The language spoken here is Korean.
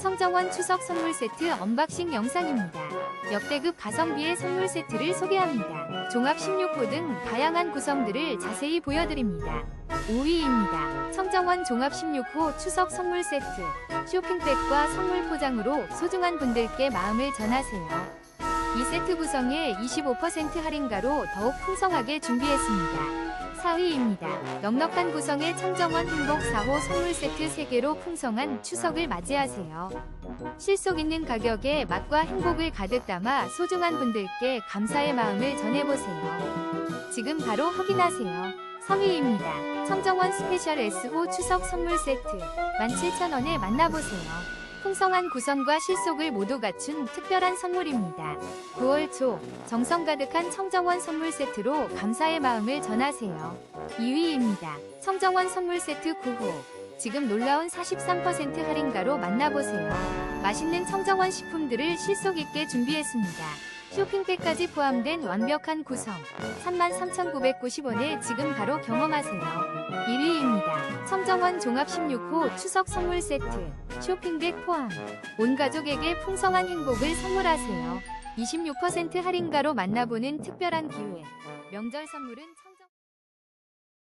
청정원 추석 선물 세트 언박싱 영상입니다. 역대급 가성비의 선물 세트를 소개합니다. 종합 16호 등 다양한 구성들을 자세히 보여드립니다. 5위입니다. 청정원 종합 16호 추석 선물 세트. 쇼핑백과 선물 포장으로 소중한 분들께 마음을 전하세요. 이 세트 구성에 25% 할인가로 더욱 풍성하게 준비했습니다. 4위입니다. 넉넉한 구성의 청정원 행복 4호 선물 세트 3개로 풍성한 추석을 맞이하세요. 실속 있는 가격에 맛과 행복을 가득 담아 소중한 분들께 감사의 마음을 전해보세요. 지금 바로 확인하세요. 3위입니다. 청정원 스페셜 S호 추석 선물 세트 17,000원에 만나보세요. 풍성한 구성과 실속을 모두 갖춘 특별한 선물입니다. 9월 초 정성 가득한 청정원 선물 세트로 감사의 마음을 전하세요. 2위입니다. 청정원 선물 세트 9호. 지금 놀라운 43% 할인가로 만나보세요. 맛있는 청정원 식품들을 실속 있게 준비했습니다. 쇼핑백까지 포함된 완벽한 구성. 33,990원에 지금 바로 경험하세요. 1위입니다. 청정원 종합 16호 추석 선물 세트. 쇼핑백 포함. 온 가족에게 풍성한 행복을 선물하세요. 26% 할인가로 만나보는 특별한 기회. 명절 선물은 청...